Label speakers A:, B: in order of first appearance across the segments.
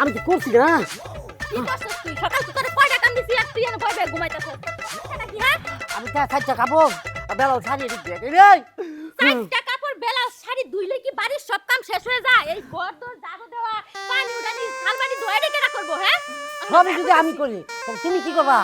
A: আমি কি করছি না
B: হ্যাঁ?
A: আমি তা খাব ছাড়িয়ে দিতে
B: কাপড় শাড়ি ধুইলে কি বাড়ির সব কাম শেষ হয়ে যায়? এই ঘর দোর ঝাড়ু দেওয়া পানি উঠানি থালবাড়ি ধোয়া রেখে না করব হ্যাঁ?
A: সবই যদি আমি করি তুমি কি করবা?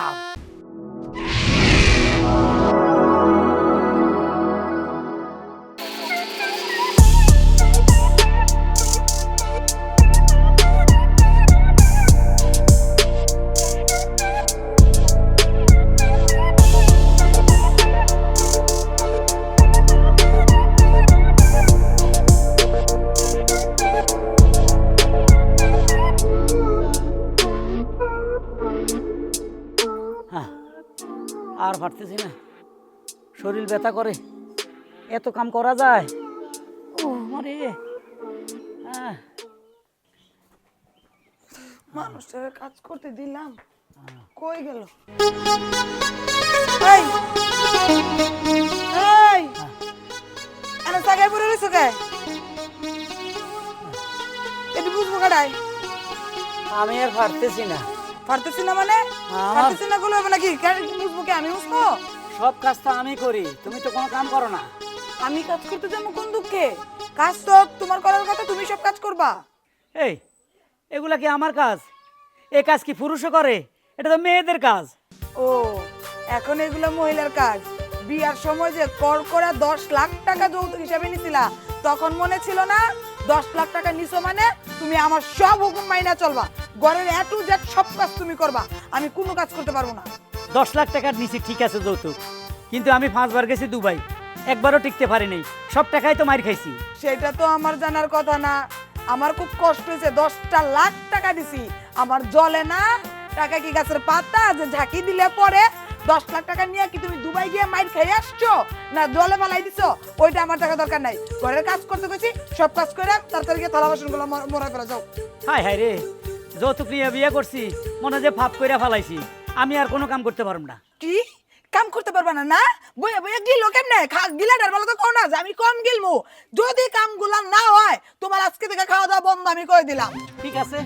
A: পারতেছি না। শরীর ব্যথা করে। এত কাম করা যায়? ও মরে।
C: কাজ করতে দিলাম। কই গেল? পড়ে রইছো কে? এটি বুঝব কাটাই
A: আমি আর পারতেছি না।
C: পারতেছি না মানে? পারতেছি না হবে নাকি? কে আমি
A: সব কাজ তো আমি করি তুমি তো কোনো কাম করো না।
C: আমি কাজ করতে যাব কোন দুঃখে? কাজ তো তোমার করার কথা তুমি সব কাজ করবা।
A: এই এগুলা কি আমার কাজ? এ কাজ কি পুরুষও করে? এটা তো মেয়েদের কাজ।
C: ও এখন এগুলো মহিলার কাজ। বিয়ার সময় যে কর করে দশ লাখ টাকা যৌতুক হিসাবে নিছিলা তখন মনে ছিল না দশ লাখ টাকা নিছো মানে তুমি আমার সব হুকুম মাইনা চলবা। ঘরের এ টু জেড সব কাজ তুমি করবা আমি কোনো কাজ করতে পারব না।
A: দশ লাখ টাকার নিচে ঠিক আছে যৌতুক কিন্তু আমি পাঁচবার গেছি দুবাই একবারও টিকতে পারিনি সব টাকাই তো মার খাইছি।
C: সেটা তো আমার জানার কথা না আমার খুব কষ্ট হয়েছে দশটা লাখ টাকা দিছি আমার জলে না টাকা কি গাছের পাতা যে ঝাঁকি দিলে পরে দশ লাখ টাকা নিয়ে কি তুমি দুবাই গিয়ে মাইর খেয়ে আসছো না জলে ফেলাই দিছো ওইটা আমার টাকা দরকার নাই। ঘরের কাজ করতে গেছি সব কাজ করে তাড়াতাড়ি গিয়ে থালা বাসনগুলো মরা ফেলা যাও।
A: হায় হায় রে। যৌতুক নিয়ে বিয়ে করছি মনে যে ফাপ করে ফেলাইছি। আমি আর কোনো কাম করতে পারব না।
C: কি? কাম করতে পারবা না না? বইয়া বইয়া গিলো কেমনে? খা- গিলাটার বেলা তো কও না যে আমি কম গিলমু। যদি কামগুলা না হয় তোমার আজকে থেকে খাওয়া দাওয়া বন্ধ আমি করে দিলাম?
A: ঠিক আছে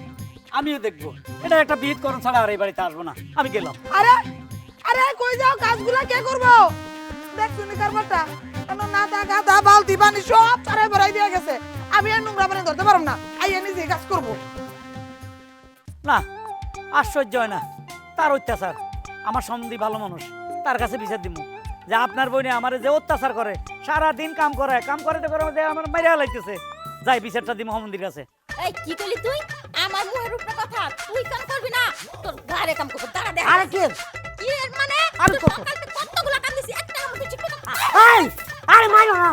A: আমিও দেখব। এটা একটা বিহিত করণ ছাড়া আর এই বাড়িতে আসব না। আমি গেলাম।
C: আরে আরে কই যাও কাজগুলা কে করব? দেখ শুনি কারবারটা। কেন নাতা গাদা বালতি পানি সব চারাই ভরাই দিয়ে গেছে। আমি আর নোংরা পানি ধরতে পারব না। আইয়া নিজে কাজ করব।
A: না আশ্চর্য হয় না। তার অত্যাচার। আমার সম্বন্ধী ভালো মানুষ তার কাছে বিচার দিব। যে আপনার বোনে আমার যে অত্যাচার করে সারা দিন কাম করে কাম করে তো করে যে আমার মাইরা লাইতেছে। যাই বিচারটা দিব মন্দির কাছে।
B: এই কি কইলি তুই? আমার মুখের উপরে কথা তুই কাম করবি না? তোর ঘরে কাম করব দাঁড়া দেখ।
A: আরে কে?
B: কি এর মানে? কতগুলা কাম দিছি একটা কাম তুই ঠিক
A: এই আরে মারো না।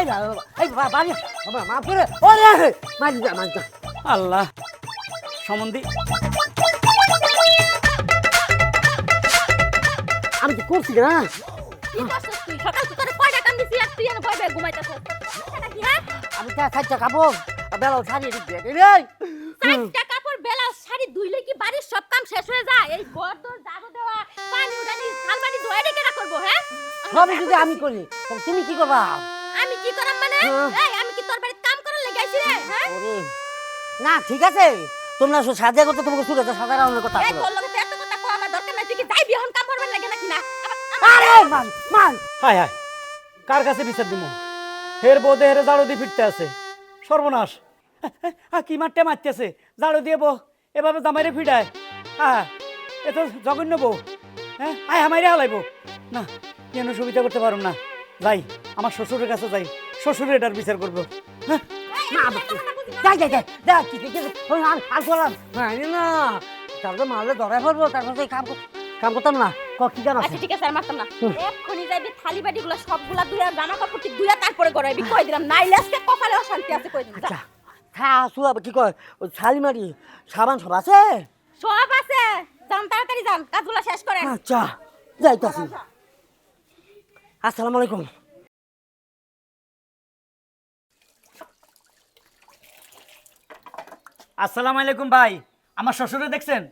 A: এই বাবা এই বাবা বাড়ি। বাবা মাফ করে ওরে মারি যা মারি যা। আল্লাহ। সম্বন্ধী। আমি কি করছি না
B: হ্যাঁ?
A: আমি তা খাইছা খাব বেলা ছাড়িয়ে এই।
B: চারটা কাপড় বেলা শাড়ি ধুইলে কি বাড়ির সব কাম শেষ হয়ে যায়? এই ঘর দোর ঝাড়ু দেওয়া পানি উঠানি থালবাড়ি ধোয়া রেখে না করব হ্যাঁ?
A: সবই যদি আমি করি তবে তুমি কি করবা?
B: আমি কি করাম মানে?
A: হ্যাঁ।
B: এই আমি কি তোর বাড়িতে কাম করার লেগে আইছি রে হ্যাঁ?
A: না ঠিক আছে। তোমরা সাজা করতে তোমাকে সুখ আছে রাউন্ডের কথা
B: এই। তোর লগে তো এত কথা কো আমার দরকার নাই তুই কি যাইবি এখন কাম করবার লাগে নাকি না?
A: আরে মান মান। হায় হায় কার কাছে বিচার দিব হের বউ হেরে জাড়ো দিয়ে ফিরতে আছে। সর্বনাশ। হ্যাঁ কি মারতে মারতেছে? জাড়ো দিয়ে বউ এভাবে জামাইরে ফিডায় হ্যাঁ এ তো জঘন্য বউ। হ্যাঁ আয় আমাইরে হালাইব। না কেন সুবিধা করতে পারুম না? যাই আমার শ্বশুরের কাছে যাই। শ্বশুর এটার বিচার করব। হ্যাঁ? যাই যাই যাই। যাই কি কি ওই আর আর করলাম না। না তারপরে মারলে ধরে ফেলব তারপরে কাম কাম করতাম না। ক কি জানো
B: আচ্ছা ঠিক আছে আর মারতাম না। এক্ষুনি যাইবি থালি বাটি সবগুলা দুইয়া জামা কাপড় ঠিক দুইয়া তারপরে গড়াইবি। কই দিলাম? নাইলে আজকে কপালে অশান্তি আছে কই দিলাম? যা।
A: আচ্ছা। আসু আবার কি কয়? ওই ছালি মারি সাবান সব আছে?
B: সব আছে। যান তাড়াতাড়ি যান কাজগুলো শেষ করেন।
A: আচ্ছা যাইতাছি। আসসালামু আলাইকুম। আসসালামু আলাইকুম ভাই আমার শ্বশুরে দেখছেন?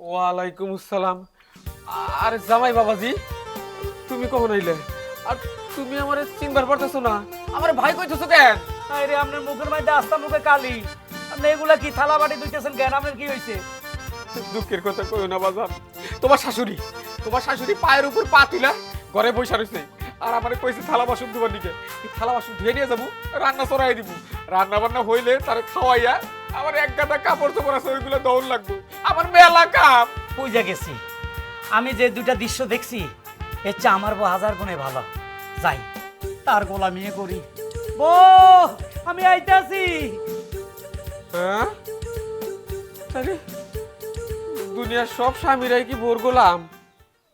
D: ওয়ালাইকুম আসসালাম। আর জামাই বাবাজি তুমি কখন আইলে? আর তুমি আমারে চিনবার পারতেছো না। আমার ভাই কইতেছো কেন?
A: আরে আপনার মুখের মধ্যে আস্তা মুখে কালি। আপনি এগুলা কি থালা বাটি ধুইতেছেন কেন? আপনার কি হইছে?
D: দুঃখের কথা কইও না বাজার তোমার শাশুড়ি তোমার শাশুড়ি পায়ের উপর পা তুলা ঘরে বসে রয়েছে আর আমারে কইছে থালা বাসন ধোবার দিকে। থালা বাসন ধুয়ে নিয়ে যাব রান্না চড়াই দিব। রান্না বান্না হইলে তারে খাওয়াইয়া আমার এক গাদা কাপড় চোপড় আছে ওইগুলো দৌড় লাগবে। আমার মেলা কাপ।
A: বুঝা গেছি। আমি যে দুইটা দৃশ্য দেখছি এর চেয়ে আমার বউ হাজার গুণে ভালো। যাই তার গোলামিয়ে করি। বো আমি আইতাছি।
D: হ্যাঁ? দুনিয়ার সব স্বামীরাই কি বোর গোলাম?